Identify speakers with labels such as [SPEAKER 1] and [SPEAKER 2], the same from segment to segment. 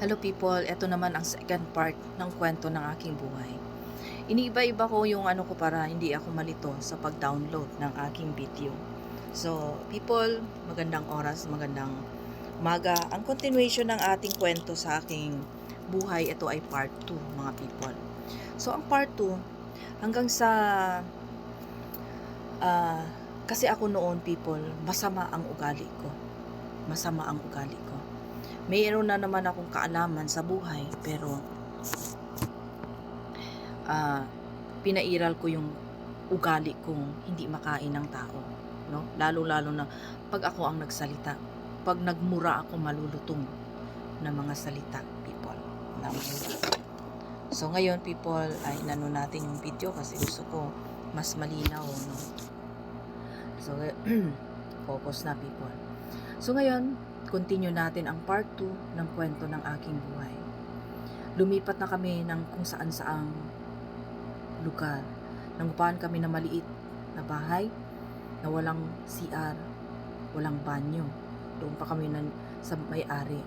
[SPEAKER 1] Hello people, ito naman ang second part ng kwento ng aking buhay. Iniiba-iba ko yung ano ko para hindi ako malito sa pag-download ng aking video. So, people, magandang oras, magandang umaga. Ang continuation ng ating kwento sa aking buhay, ito ay part 2, mga people. So, ang part 2, hanggang sa ah, kasi ako noon, people, masama ang ugali ko. Masama ang ugali ko mayroon na naman akong kaalaman sa buhay pero ah pinairal ko yung ugali kong hindi makain ng tao no? Lalo lalo na pag ako ang nagsalita pag nagmura ako malulutong na mga salita people na so ngayon people ay nano natin yung video kasi gusto ko mas malinaw no? So focus na people so ngayon continue natin ang part 2 ng kwento ng aking buhay. Lumipat na kami ng kung saan saang lugar. Nangupahan kami na maliit na bahay na walang CR, walang banyo. Doon pa kami nan, sa may-ari.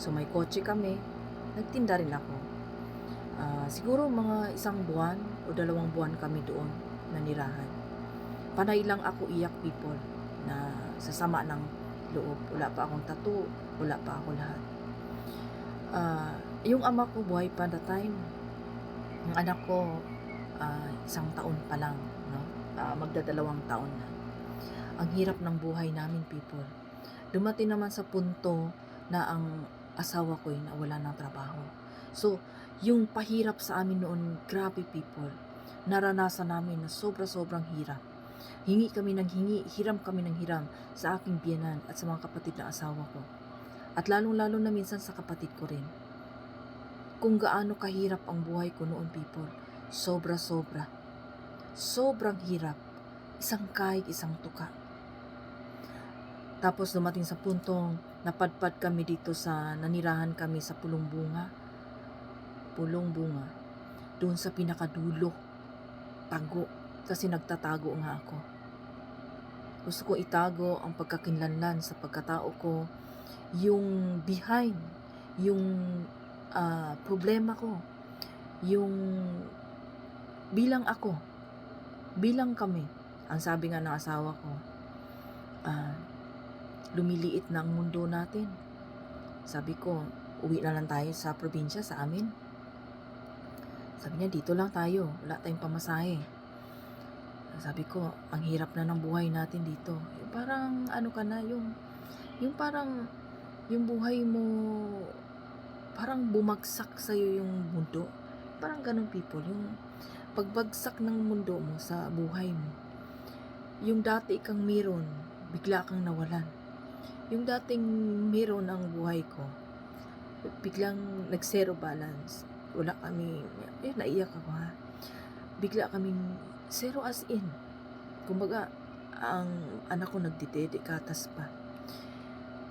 [SPEAKER 1] So may kotse kami, nagtinda rin ako. Ah, siguro mga isang buwan o dalawang buwan kami doon nanirahan. Panay lang ako iyak people na sasama ng loob. Wala pa akong tattoo. Wala pa ako lahat. Ah, yung ama ko buhay pa the time. Ang anak ko ah, isang taon pa lang, no? Ah, magdadalawang taon na. Ang hirap ng buhay namin, people. Dumating naman sa punto na ang asawa ko ay nawala ng trabaho. So, yung pahirap sa amin noon, grabe people. Naranasan namin na sobra-sobrang hirap. Hingi kami ng hingi, hiram kami ng hiram sa aking biyanan at sa mga kapatid ng asawa ko. At lalong-lalo na minsan sa kapatid ko rin. Kung gaano kahirap ang buhay ko noon, people. Sobra-sobra. Sobrang hirap. Isang kahig, isang tuka. Tapos dumating sa puntong napadpad kami dito sa nanirahan kami sa pulong bunga. Pulong bunga. Doon sa pinakadulo. Tago. Kasi nagtatago nga ako. Gusto ko itago ang pagkakinlanlan sa pagkatao ko, yung behind, yung ah, problema ko, yung bilang ako, bilang kami. Ang sabi nga ng asawa ko, ah, lumiliit na ang mundo natin. Sabi ko, uwi na lang tayo sa probinsya, sa amin. Sabi niya, dito lang tayo, wala tayong pamasahe. Sabi ko, ang hirap na ng buhay natin dito. Yung parang ano ka na, yung, yung parang, yung buhay mo, parang bumagsak sa'yo yung mundo. Parang ganun people, yung pagbagsak ng mundo mo sa buhay mo. Yung dati kang meron, bigla kang nawalan. Yung dating meron ang buhay ko, biglang nag-zero balance. Wala kami, eh, naiyak ako ha. Bigla kaming zero as in. Kumbaga, ang anak ko nagdidede katas pa.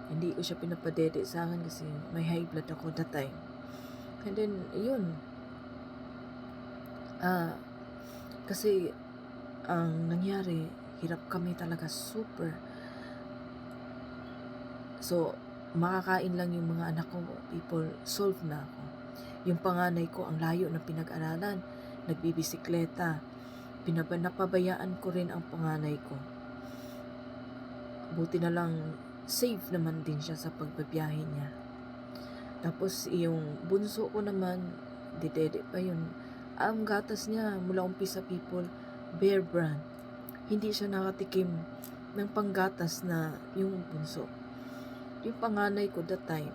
[SPEAKER 1] Hindi ko siya pinapadede sa akin kasi may high blood ako that time. And then, yun. Ah, kasi ang nangyari, hirap kami talaga super. So, makakain lang yung mga anak ko, people, solve na ako. Yung panganay ko, ang layo na pinag-aralan, nagbibisikleta, pinaba, napabayaan ko rin ang panganay ko. Buti na lang, safe naman din siya sa pagbabiyahe niya. Tapos, yung bunso ko naman, didede pa yun. Ang gatas niya, mula umpisa people, Bear Brand. Hindi siya nakatikim ng panggatas na yung bunso. Yung panganay ko that time,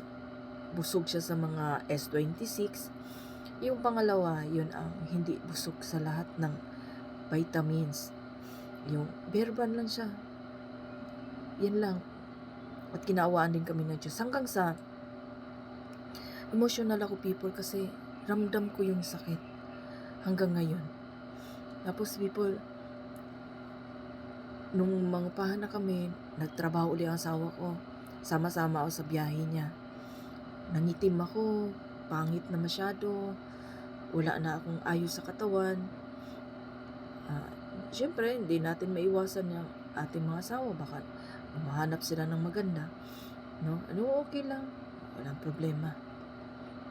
[SPEAKER 1] busog siya sa mga S26. Yung pangalawa, yun ang hindi busog sa lahat ng vitamins. Yung berban lang siya. Yan lang. At kinawaan din kami ng Diyos. Hanggang sa emotional ako people kasi ramdam ko yung sakit hanggang ngayon. Tapos people, nung mga pahan na kami, nagtrabaho uli ang asawa ko. Sama-sama ako sa biyahe niya. Nangitim ako, pangit na masyado, wala na akong ayos sa katawan. Ah, Siyempre, hindi natin maiwasan yung ating mga asawa. Baka mahanap sila ng maganda. No? Ano, okay lang. Walang problema.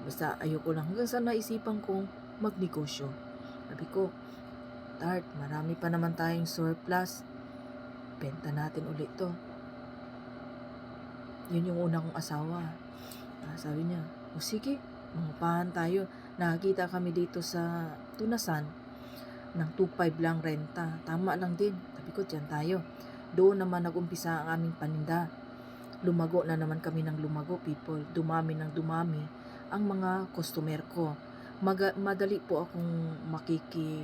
[SPEAKER 1] Basta ayoko lang hanggang sa naisipan kong magnegosyo. Sabi ko, Tart, marami pa naman tayong surplus. Benta natin ulit to. Yun yung una kong asawa. Ah, sabi niya, o sige, mangupahan tayo. Nakakita kami dito sa Tunasan ng 2.5 lang renta. Tama lang din. Sabi ko, dyan tayo. Doon naman nag-umpisa ang aming paninda. Lumago na naman kami ng lumago, people. Dumami ng dumami ang mga customer ko. Maga- madali po akong makiki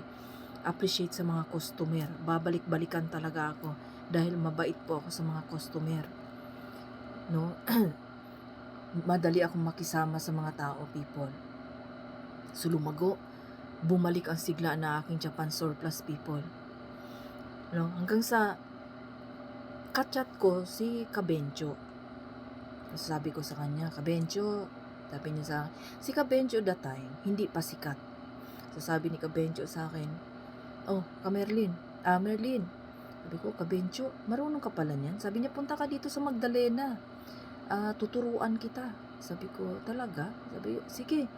[SPEAKER 1] appreciate sa mga customer. Babalik-balikan talaga ako dahil mabait po ako sa mga customer. No? Madali akong makisama sa mga tao, people. So lumago, bumalik ang sigla na aking Japan surplus people. No? Hanggang sa kachat ko si Kabencho. Sabi ko sa kanya, Kabencho, sabi niya sa si Kabencho that time, hindi pa sikat. So sabi ni Kabencho sa akin, oh, Kamerlin, ah, Merlin, sabi ko, Kabencho, marunong ka pala niyan. Sabi niya, punta ka dito sa Magdalena. Ah, tuturuan kita. Sabi ko, talaga? Sabi sige.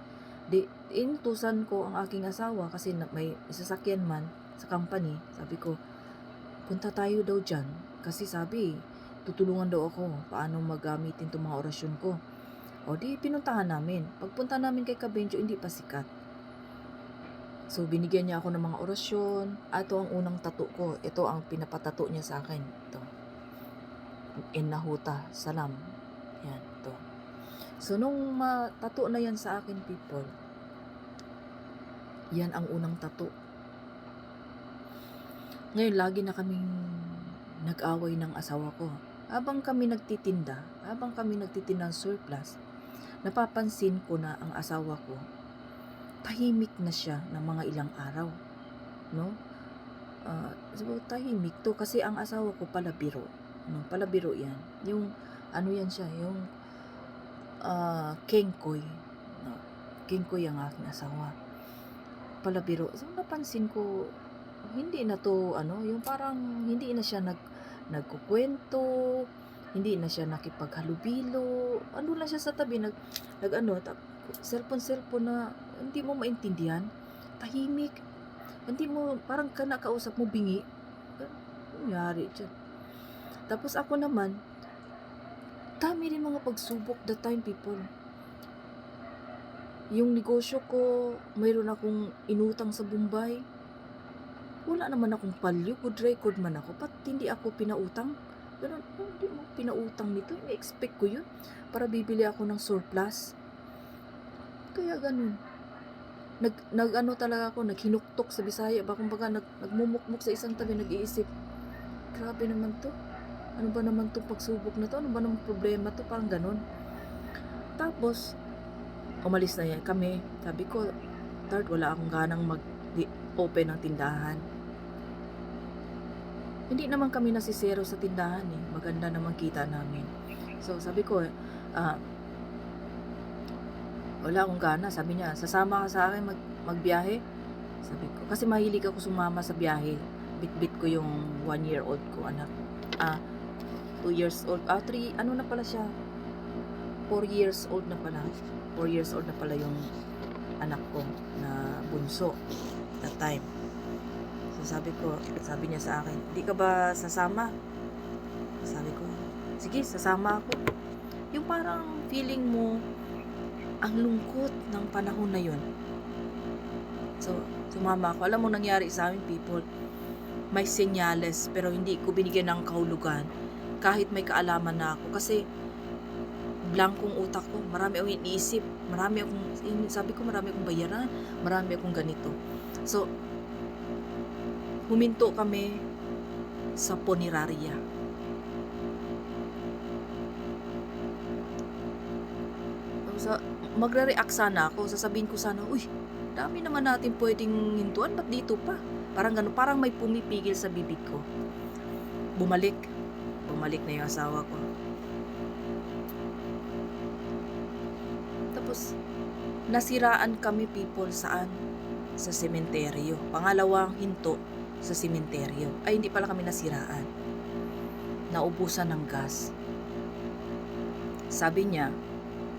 [SPEAKER 1] Di, inutusan ko ang aking asawa kasi may sasakyan man sa company. Sabi ko, punta tayo daw dyan. Kasi sabi, tutulungan daw ako paano magamitin itong mga orasyon ko. O di, pinuntahan namin. Pagpunta namin kay Kabencho, hindi pa sikat. So, binigyan niya ako ng mga orasyon. Ito ang unang tato ko. Ito ang pinapatato niya sa akin. Ito. Innahuta. Salam. Yan. So, nung matato na yan sa akin, people, yan ang unang tato. Ngayon, lagi na kaming nag-away ng asawa ko. Habang kami nagtitinda, habang kami nagtitinda ng surplus, napapansin ko na ang asawa ko, tahimik na siya ng mga ilang araw. No? Uh, so, tahimik to kasi ang asawa ko palabiro. No? Palabiro yan. Yung, ano yan siya, yung uh, kengkoy. No? Kengkoy ang aking asawa. Palabiro. So, napansin ko, hindi na to, ano, yung parang hindi na siya nag, nagkukwento, hindi na siya nakipaghalubilo, ano lang siya sa tabi, nag, nag ano, tap, cellphone, cellphone na hindi mo maintindihan, tahimik, hindi mo, parang ka nakausap mo bingi, nangyari dyan. Tapos ako naman, dami rin mga pagsubok that time people. Yung negosyo ko, mayroon akong inutang sa Bombay. Wala naman akong palyo, good record man ako. Pat hindi ako pinautang? Ganun, hindi mo pinautang nito. I-expect ko yun para bibili ako ng surplus. Kaya ganun. Nag, nag ano talaga ako, naghinuktok sa Bisaya. Ba kumbaga nag, nagmumukmuk sa isang tabi, nag-iisip. Grabe naman to. Ano ba naman tong pagsubok na to? Ano ba naman problema to? Parang ganun. Tapos, umalis na yan kami. Sabi ko, third, wala akong ganang mag-open ng tindahan. Hindi naman kami nasisero sa tindahan eh. Maganda naman kita namin. So, sabi ko, ah, wala akong gana. Sabi niya, sasama ka sa akin mag, magbiyahe? Sabi ko, kasi mahilig ako sumama sa biyahe. Bit-bit ko yung one year old ko, anak. Ah, two years old. Ah, three, ano na pala siya? Four years old na pala. Four years old na pala yung anak ko na bunso that time. So sabi ko, sabi niya sa akin, di ka ba sasama? Sabi ko, sige, sasama ako. Yung parang feeling mo, ang lungkot ng panahon na yun. So, sumama ako. Alam mo nangyari sa amin, people, may senyales, pero hindi ko binigyan ng kahulugan. Kahit may kaalaman na ako. Kasi, blankong utak ko. Marami akong iniisip. Marami akong, sabi ko, marami akong bayaran. Marami akong ganito. So, huminto kami sa poneraria. So, magre-react sana ako. Sasabihin ko sana, uy, dami naman natin pwedeng hintuan. Ba't dito pa? Parang gano'n. Parang may pumipigil sa bibig ko. Bumalik. Bumalik na yung asawa ko. Tapos, nasiraan kami people saan? Sa sementeryo. Pangalawang hinto sa sementeryo. Ay, hindi pala kami nasiraan. Naubusan ng gas. Sabi niya,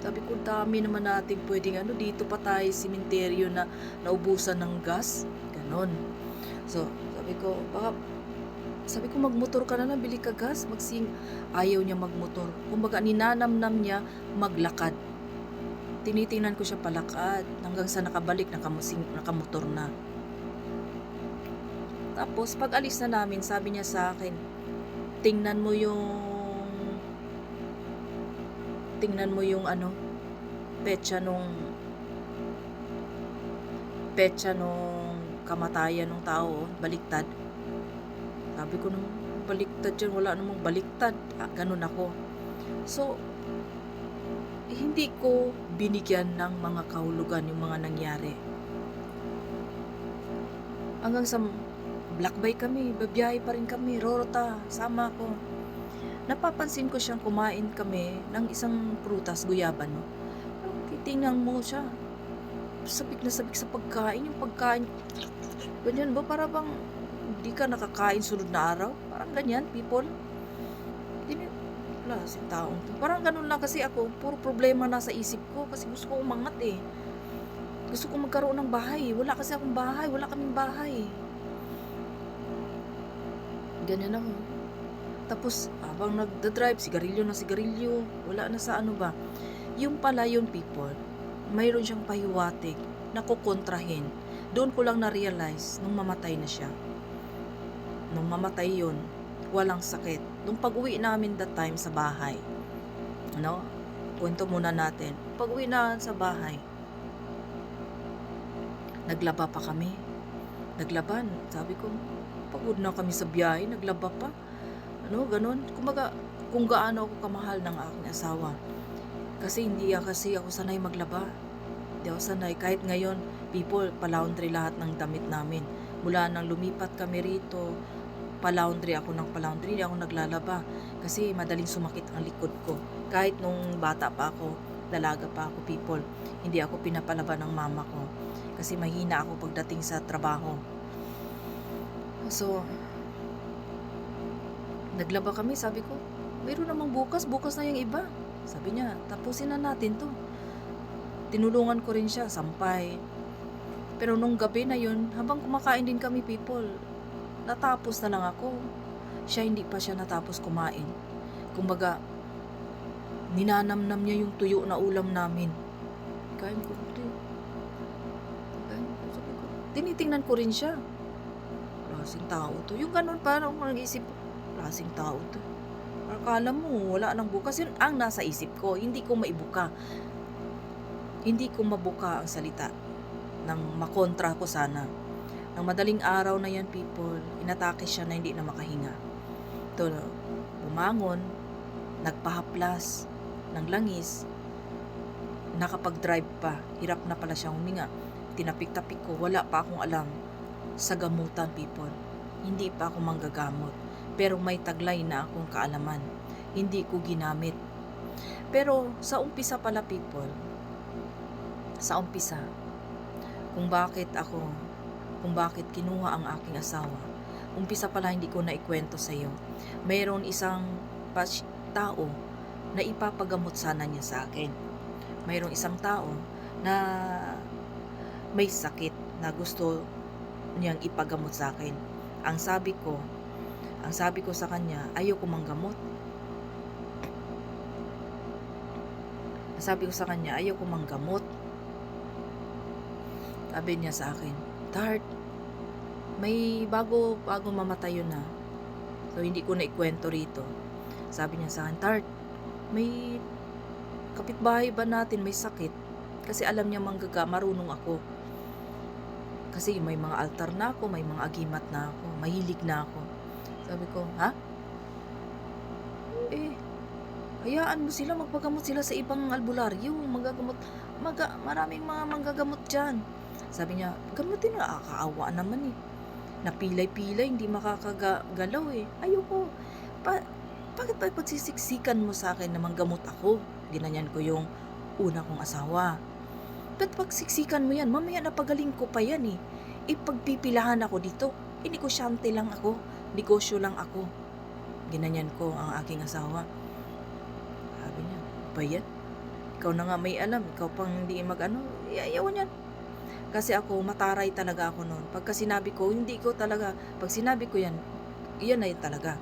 [SPEAKER 1] Sabi ko, dami naman natin pwedeng ano, dito pa tayo simenteryo na naubusan ng gas. Ganon. So, sabi ko, baka, sabi ko, magmotor ka na lang, bili ka gas. Magsing, ayaw niya magmotor. Kumbaga, ninanamnam niya maglakad. Tinitingnan ko siya palakad hanggang sa nakabalik, nakamusing, nakamotor na. Tapos, pag alis na namin, sabi niya sa akin, tingnan mo yung tingnan mo yung ano petsa nung petsa nung kamatayan ng tao baliktad sabi ko nung baliktad yan wala namang baliktad ah, ganun ako so hindi ko binigyan ng mga kahulugan yung mga nangyari hanggang sa Black Bay kami, babiyahe pa rin kami, Rorota, sama ko. Napapansin ko siyang kumain kami ng isang prutas, guyaban, no? Titingnan mo siya. Sabik na sabik sa pagkain, yung pagkain. Ganyan ba? Para bang di ka nakakain sunod na araw? Parang ganyan, people. Hindi wala si taong to. Parang ganun lang kasi ako, puro problema nasa isip ko kasi gusto ko umangat eh. Gusto ko magkaroon ng bahay. Wala kasi akong bahay, wala kaming bahay. Ganyan ako. Tapos, habang nagda-drive, sigarilyo na sigarilyo, wala na sa ano ba. Yung pala yung people, mayroon siyang pahiwatig na kukontrahin. Doon ko lang na-realize nung mamatay na siya. Nung mamatay yun, walang sakit. Nung pag-uwi namin that time sa bahay, ano, kwento muna natin. Pag-uwi na sa bahay, naglaba pa kami. Naglaban. Sabi ko, pagod na kami sa biyahe, naglaba pa. Ano, ganun. Kumbaga, kung gaano ako kamahal ng aking asawa. Kasi hindi kasi ako sanay maglaba. Hindi ako sanay. Kahit ngayon, people, palaundry lahat ng damit namin. Mula nang lumipat kami rito, palaundry ako ng palaundry, ako naglalaba. Kasi madaling sumakit ang likod ko. Kahit nung bata pa ako, dalaga pa ako, people, hindi ako pinapalaba ng mama ko. Kasi mahina ako pagdating sa trabaho. So, naglaba kami, sabi ko, mayroon namang bukas, bukas na yung iba. Sabi niya, tapusin na natin to. Tinulungan ko rin siya, sampay. Pero nung gabi na yun, habang kumakain din kami people, natapos na lang ako. Siya hindi pa siya natapos kumain. Kumbaga, ninanamnam niya yung tuyo na ulam namin. Kain ko, ito. Kain ko, sabi. Tinitingnan ko rin siya. Klaseng tao to. Yung ganun, parang nag-isip, klaseng tao to. Akala mo, wala nang bukas. Yun ang nasa isip ko. Hindi ko maibuka. Hindi ko mabuka ang salita nang makontra ko sana. Nang madaling araw na yan, people, inatake siya na hindi na makahinga. Ito, bumangon, nagpahaplas ng langis, nakapag-drive pa. Hirap na pala siyang huminga. Tinapik-tapik ko, wala pa akong alam sa gamutan, people. Hindi pa ako manggagamot. Pero may taglay na akong kaalaman. Hindi ko ginamit. Pero sa umpisa pala, people, sa umpisa, kung bakit ako, kung bakit kinuha ang aking asawa, umpisa pala hindi ko na ikwento sa iyo. Mayroon isang tao na ipapagamot sana niya sa akin. Mayroong isang tao na may sakit na gusto niyang ipagamot sa akin. Ang sabi ko, ang sabi ko sa kanya, ayoko manggamot. Ang sabi ko sa kanya, ayoko manggamot. Sabi niya sa akin, Tart, may bago, bago mamatay yun na. So, hindi ko na ikwento rito. Sabi niya sa akin, Tart, may kapitbahay ba natin may sakit? Kasi alam niya manggaga, marunong ako. Kasi may mga altar na ako, may mga agimat na ako, mahilig na ako. Sabi ko, ha? Eh, hayaan mo sila, magpagamot sila sa ibang albularyo, magagamot, maga, maraming mga manggagamot dyan. Sabi niya, gamutin na, akaawa naman eh. Napilay-pilay, hindi makakagalaw eh. Ayoko. Pa, bakit ba pagsisiksikan mo sa akin na manggamot ako? Ginanyan ko yung una kong asawa. Ba't pagsiksikan mo yan? Mamaya napagaling ko pa yan eh. Ipagpipilahan ako dito. Negosyante lang ako. Negosyo lang ako. Ginanyan ko ang aking asawa. Sabi niya, ba yan? ikaw na nga may alam, ikaw pang hindi mag-ano, ayaw yan. Kasi ako, mataray talaga ako noon. Pagka sinabi ko, hindi ko talaga, pag sinabi ko yan, yan yun talaga.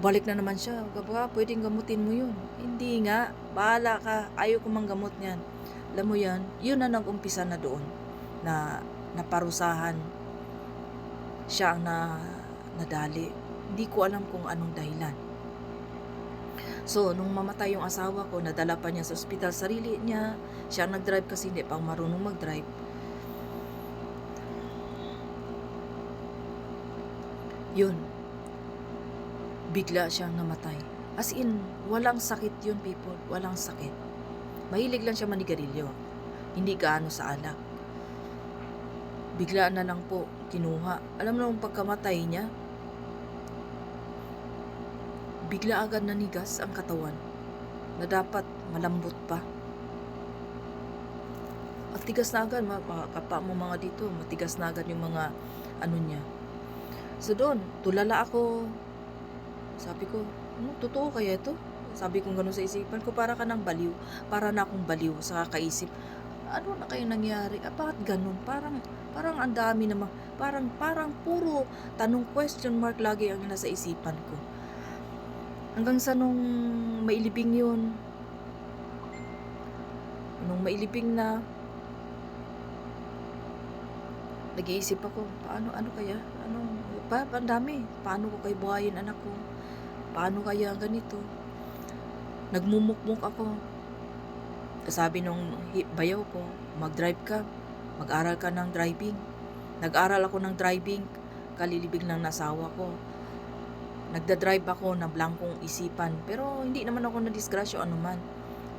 [SPEAKER 1] Balik na naman siya, kapag pwedeng gamutin mo yun. Hindi nga, bahala ka, ayaw ko mang gamot niyan. Alam mo yan, yun na nag-umpisa na doon, na naparusahan siya ang na, nadali. Hindi ko alam kung anong dahilan. So, nung mamatay yung asawa ko, nadala pa niya sa ospital, sarili niya, siya nag-drive kasi hindi pa marunong mag-drive. Yun. Bigla siyang namatay. As in, walang sakit yun, people. Walang sakit. Mahilig lang siya manigarilyo. Hindi gaano sa alak. Bigla na lang po, kinuha. Alam mo nung pagkamatay niya, bigla agad nanigas ang katawan na dapat malambot pa. At tigas na agad, mga mga kapa mo mga dito, matigas na agad yung mga ano niya. So doon, tulala ako. Sabi ko, ano, totoo kaya ito? Sabi ko gano'n sa isipan ko, para ka nang baliw. Para na akong baliw sa kakaisip. Ano na kayo nangyari? Ah, bakit ganun? Parang, parang ang dami naman. Parang, parang puro tanong question mark lagi ang nasa isipan ko. Hanggang sa nung mailibing yun, nung mailibing na, nag-iisip ako, paano, ano kaya? Ano, pa, ang dami. Paano ko kay buhayin anak ko? Paano kaya ganito? Nagmumukmuk ako. Sabi nung bayaw ko, mag-drive ka. Mag-aral ka ng driving. Nag-aral ako ng driving. Kalilibig ng nasawa ko. Nagda-drive ako na blankong isipan. Pero hindi naman ako na-disgrasya o anuman.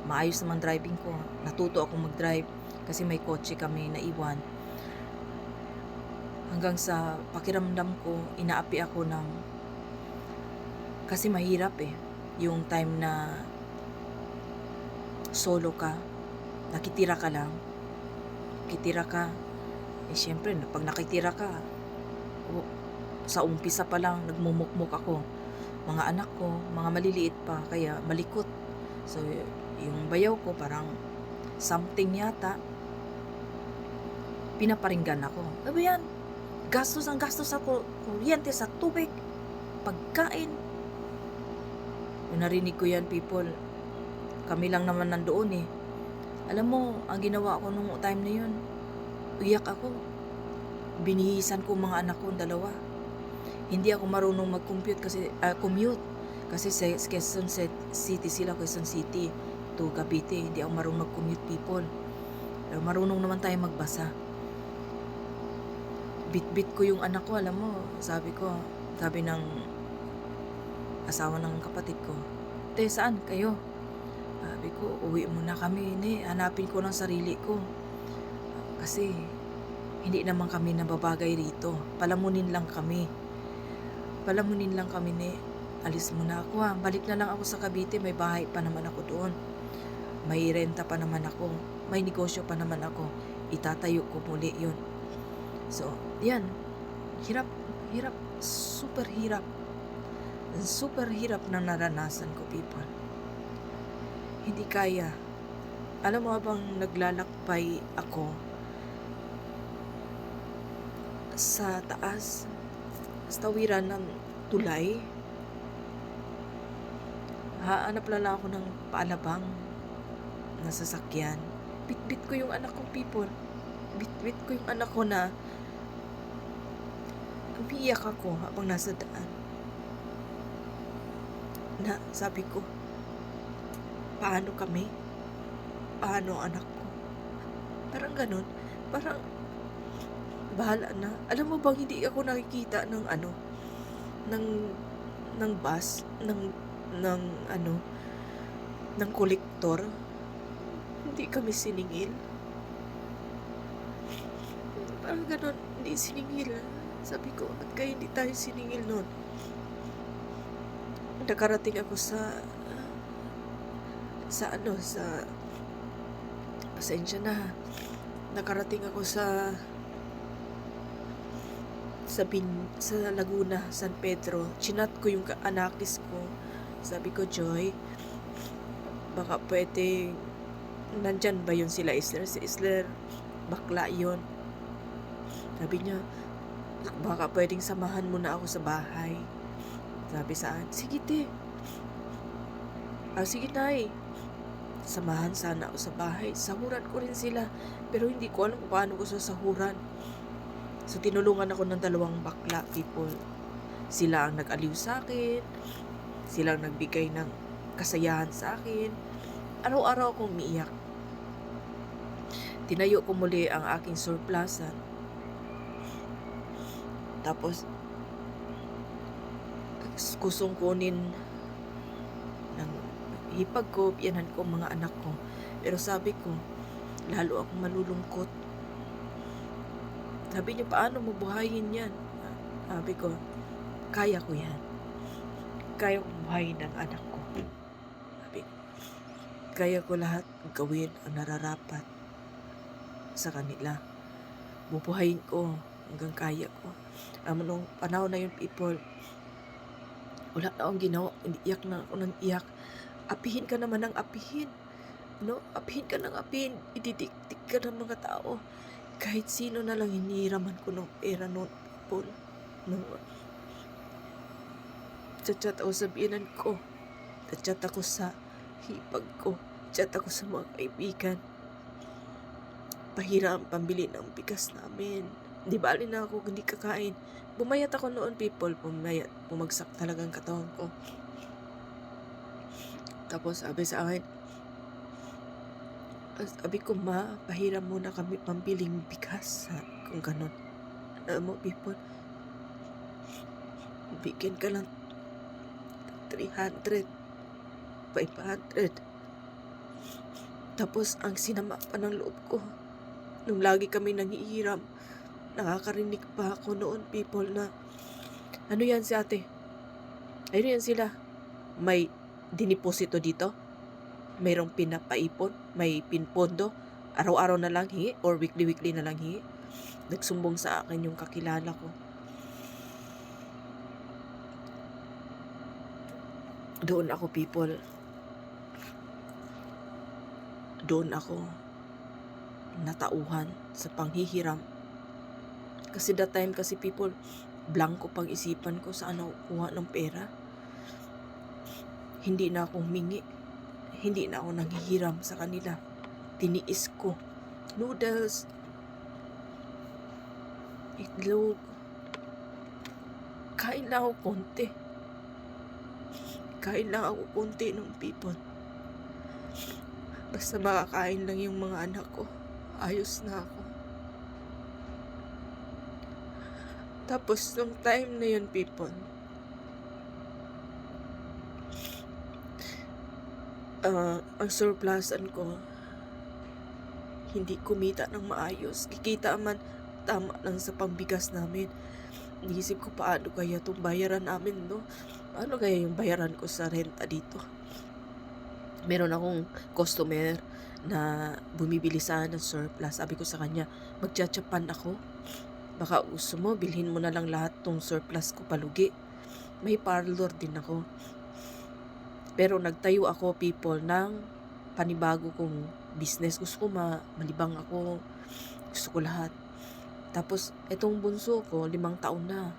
[SPEAKER 1] Maayos naman driving ko. Natuto ako mag-drive kasi may kotse kami na iwan. Hanggang sa pakiramdam ko, inaapi ako ng... Kasi mahirap eh. Yung time na solo ka, nakitira ka lang, nakitira ka, eh syempre, pag nakitira ka, o- sa umpisa pa lang, nagmumukmuk ako. Mga anak ko, mga maliliit pa, kaya malikot. So, yung bayaw ko, parang something yata, pinaparinggan ako. Ano yan? Gastos ang gastos sa ku- kuryente, sa tubig, pagkain. Nung narinig ko yan, people, kami lang naman nandoon eh. Alam mo, ang ginawa ko nung time na yun, uyak ako. Binihisan ko mga anak ko, dalawa. Hindi ako marunong mag-compute kasi, ah, commute. Kasi sa Quezon Ci- City sila, Quezon City to Cavite. Hindi ako marunong mag-commute people. Pero marunong naman tayo magbasa. Bit-bit ko yung anak ko, alam mo, sabi ko, sabi ng asawa ng kapatid ko, Te, saan kayo? Sabi ko, uwi muna kami, ne. Hanapin ko ng sarili ko. Kasi, hindi naman kami nababagay rito. Palamunin lang kami. Palamunin lang kami, ne. Alis muna ako ha. Balik na lang ako sa Cavite. May bahay pa naman ako doon. May renta pa naman ako. May negosyo pa naman ako. Itatayo ko muli yun. So, yan. Hirap. Hirap. Super hirap. Super hirap na naranasan ko, people. Hindi kaya. Alam mo habang naglalakbay ako sa taas, sa tawiran ng tulay, haanap lang ako ng paalabang na sasakyan. Bit-bit ko yung anak kong people. Bit-bit ko yung anak ko na umiiyak ako habang nasa daan. Na, sabi ko, paano kami? Paano anak ko? Parang ganun. Parang, bahala na. Alam mo bang hindi ako nakikita ng ano, ng, ng bus, ng, ng ano, ng kolektor. Hindi kami siningil. Parang ganun, hindi siningil. Sabi ko, ba't kaya hindi tayo siningil nun? Nakarating ako sa sa ano, sa pasensya na. Nakarating ako sa sa bin, sa Laguna, San Pedro. Chinat ko yung anakis ko. Sabi ko, Joy, baka pwede
[SPEAKER 2] nandyan ba yun sila Isler? Si Isler, bakla yun. Sabi niya, baka pwedeng samahan mo na ako sa bahay. Sabi sa akin, sige te. Ah, sige tay. Samahan sana ako sa bahay. Sahuran ko rin sila. Pero hindi ko alam kung paano ko sasahuran. So, tinulungan ako ng dalawang bakla people. Sila ang nag-aliw sa akin. Sila ang nagbigay ng kasayahan sa akin. Araw-araw akong umiiyak. Tinayo ko muli ang aking surplusan. Tapos, kusong kunin ng hipag ko, piyanan ko mga anak ko. Pero sabi ko, lalo akong malulungkot. Sabi niya, paano mo buhayin yan? Sabi ko, kaya ko yan. Kaya kong buhayin ang anak ko. Sabi ko, kaya ko lahat gawin ang nararapat sa kanila. Bubuhayin ko hanggang kaya ko. Amo nung panahon na yun, people, wala na akong ginawa. Iyak na ako ng iyak. Apihin ka naman ng apihin. No? Apihin ka ng apihin. Ididiktik ka ng mga tao. Kahit sino na lang hinihiraman ko ng pera noon, people. No? Chat-chat ako sa biyanan ko. Chat ako sa hipag ko. Chat ako sa mga kaibigan. Pahira ang pambili ng bigas namin. Di ba alin na ako hindi kakain. Bumayat ako noon, people. Bumayat. Bumagsak talagang katawan ko. Tapos sabi sa akin, sabi ko, ma, pahiram muna kami pambiling bigas. Sabi kung ganun. Alam mo, people, bigyan ka lang 300, 500. Tapos, ang sinama pa ng loob ko, nung lagi kami nangihiram, nakakarinig pa ako noon, people, na, ano yan si ate? Ano yan sila? May diniposito dito? Mayroong pinapaipon? May pinpondo? Araw-araw na lang hi? Or weekly-weekly na lang hi? Nagsumbong sa akin yung kakilala ko. Doon ako, people. Doon ako natauhan sa panghihiram. Kasi that time kasi people, blanco pag isipan ko saan ako kuha ng pera. Hindi na ako humingi. Hindi na ako nanghihiram sa kanila. Tiniis ko. Noodles. Itlog. Kain lang ako konti. Kain lang ako konti ng people. Basta makakain lang yung mga anak ko. Ayos na ako. Tapos, nung time na yun, people, ah, ang surplusan ko, hindi kumita ng maayos. Kikita man, tama lang sa pambigas namin. Iisip ko paano kaya itong bayaran namin, no? Paano kaya yung bayaran ko sa renta dito? Meron akong customer na bumibili sana ng surplus. Sabi ko sa kanya, magtsatsapan ako. Baka gusto mo, bilhin mo na lang lahat tong surplus ko palugi. May parlor din ako. Pero nagtayo ako, people, ng panibago kong business. Gusto ko ma malibang ako. Gusto ko lahat. Tapos, etong bunso ko, limang taon na.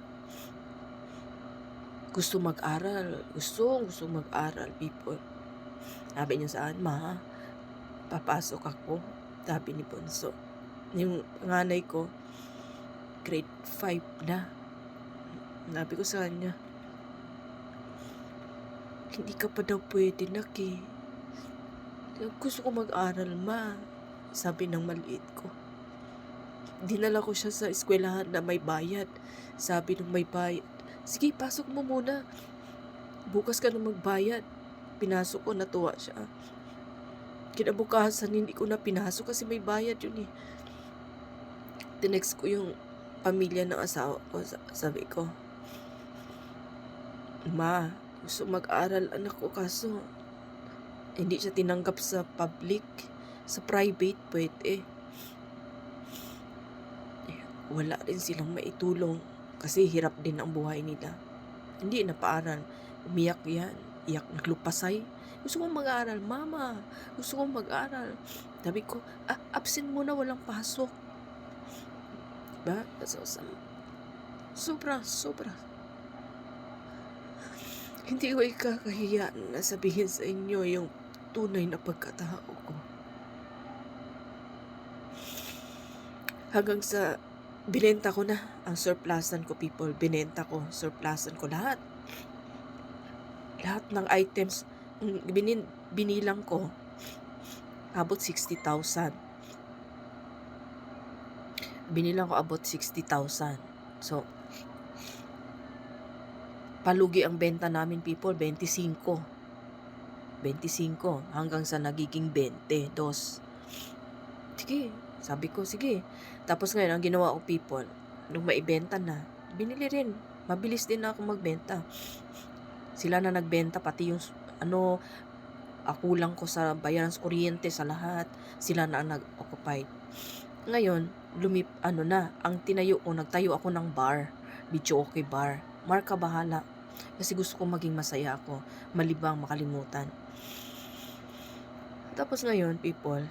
[SPEAKER 2] Gusto mag-aral. Gusto, gusto mag-aral, people. Sabi niya sa akin, ma, papasok ako. Sabi ni Bunso. Yung panganay ko, grade 5 na. Sabi ko sa kanya, hindi ka pa daw pwede nak eh. Gusto ko mag-aral ma. Sabi ng maliit ko. Dinala ko siya sa eskwelahan na may bayad. Sabi nung may bayad, sige pasok mo muna. Bukas ka na magbayad. Pinasok ko, natuwa siya. Kinabukasan, hindi ko na pinasok kasi may bayad yun eh. Tinext ko yung pamilya ng asawa ko. Sa- Sabi ko, Ma, gusto mag-aral anak ko kaso hindi siya tinanggap sa public. Sa private, pwede. Eh, wala rin silang maitulong kasi hirap din ang buhay nila. Hindi na paaral. Umiyak yan. Iyak naglupasay. Gusto kong mag-aral. Mama, gusto kong mag-aral. Sabi ko, ah, absent muna, walang pasok. Diba? So, sobra, sobra. Hindi ko ikakahiya na sabihin sa inyo yung tunay na pagkatao ko. Hanggang sa binenta ko na ang surplusan ko people. Binenta ko, surplusan ko lahat. Lahat ng items, binin, binilang ko, abot 60,000. Binilang ko abot 60,000. So, palugi ang benta namin people, 25. 25 hanggang sa nagiging 20, dos. Sige, sabi ko, sige. Tapos ngayon, ang ginawa ko people, nung maibenta na, binili rin. Mabilis din ako magbenta. Sila na nagbenta, pati yung, ano, ako lang ko sa bayaran sa kuryente, sa lahat. Sila na ang nag-occupied. Ngayon, lumip, ano na, ang tinayo ko, nagtayo ako ng bar. Video okay bar. Marka bahala. Kasi gusto ko maging masaya ako. Malibang makalimutan. Tapos ngayon, people,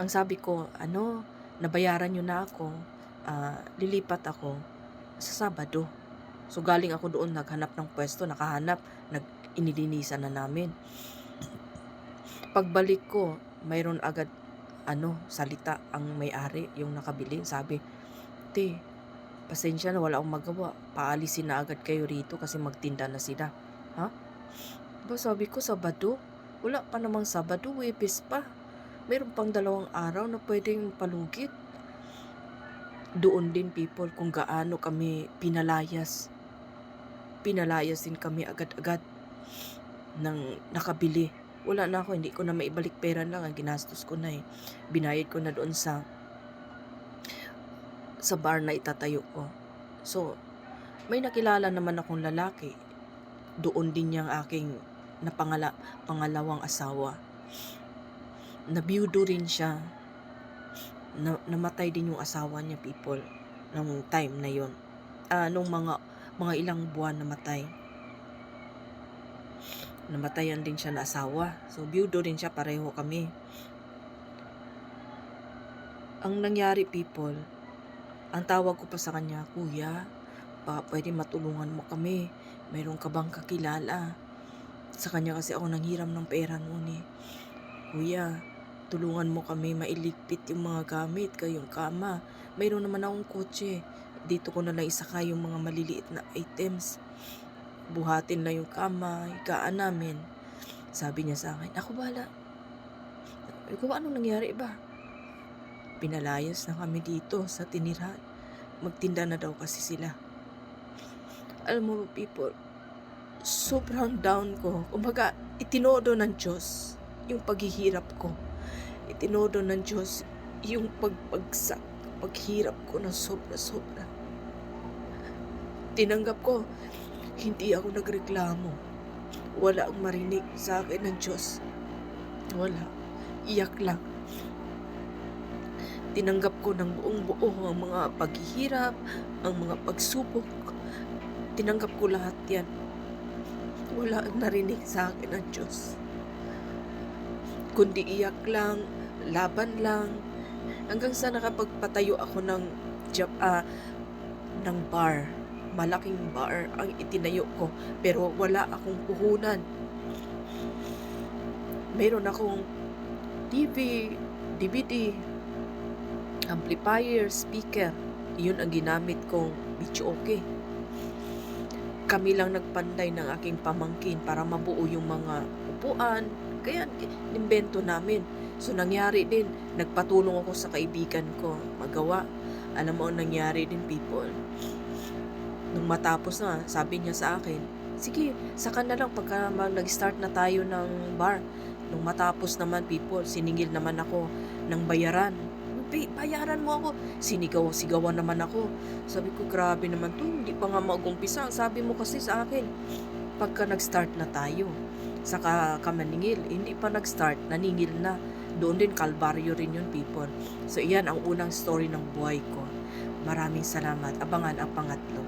[SPEAKER 2] ang sabi ko, ano, nabayaran nyo na ako, ah, lilipat ako sa Sabado. So, galing ako doon, naghanap ng pwesto, nakahanap, nag inilinisan na namin. Pagbalik ko, mayroon agad, ano, salita ang may-ari, yung nakabili. Sabi, te, pasensya na, wala akong magawa. Paalisin na agad kayo rito kasi magtinda na sila. Ha? Ba, sabi ko, Sabado? Wala pa namang Sabado, Webes pa. Meron pang dalawang araw na pwedeng palugit. Doon din people kung gaano kami pinalayas. Pinalayas din kami agad-agad ng nakabili. Wala na ako, hindi ko na maibalik pera lang. Ang ginastos ko na eh. Binayad ko na doon sa sa bar na itatayo ko. So, may nakilala naman akong lalaki. Doon din niyang aking napangala, pangalawang asawa. Nabiyudo rin siya. Na, namatay din yung asawa niya, people. Nung time na yon. Ah, nung mga mga ilang buwan namatay. Namatayan din siya na asawa. So, biyudo rin siya, pareho kami. Ang nangyari, people, ang tawag ko pa sa kanya, Kuya, baka pwede matulungan mo kami. Mayroon ka bang kakilala? Sa kanya kasi ako nanghiram ng pera noon eh. Kuya, tulungan mo kami mailigpit yung mga gamit, kayong kama. Mayroon naman akong kotse. Dito ko na lang isakay yung mga maliliit na items. Buhatin lang yung kama, higaan namin. Sabi niya sa akin, ako bala. Sabi anong nangyari ba? Pinalayas na kami dito sa tinirahan. Magtinda na daw kasi sila. Alam mo, people, sobrang down ko. Kumbaga, itinodo ng Diyos yung paghihirap ko. Itinodo ng Diyos yung pagpagsak, paghirap ko na sobra-sobra. Tinanggap ko, hindi ako nagreklamo. Wala ang marinig sa akin ng Diyos. Wala. Iyak lang. Tinanggap ko ng buong buo ang mga paghihirap, ang mga pagsubok. Tinanggap ko lahat yan. Wala ang narinig sa akin ng Diyos. Kundi iyak lang, laban lang, hanggang sa nakapagpatayo ako ng job, ah, ng bar. Malaking bar ang itinayo ko, pero wala akong puhunan. Meron akong TV, DVD, amplifier, speaker. Yun ang ginamit kong okay. Kami lang nagpanday ng aking pamangkin para mabuo yung mga upuan. Kaya nimbento namin. So nangyari din, nagpatulong ako sa kaibigan ko magawa. Alam mo ang nangyari din people. Nung matapos na, sabi niya sa akin, sige, saka na lang pagka nag-start na tayo ng bar. Nung matapos naman people, siningil naman ako ng bayaran. "Ba- Bayaran mo ako. Sinigaw, sigawan naman ako. Sabi ko, grabe naman to. Hindi pa nga mag-umpisa. Sabi mo kasi sa akin, pagka nag-start na tayo, saka ka maningil. Hindi pa nag-start, naningil na. Doon din, kalbaryo rin yun, people. So, iyan ang unang story ng buhay ko. Maraming salamat. Abangan ang pangatlo.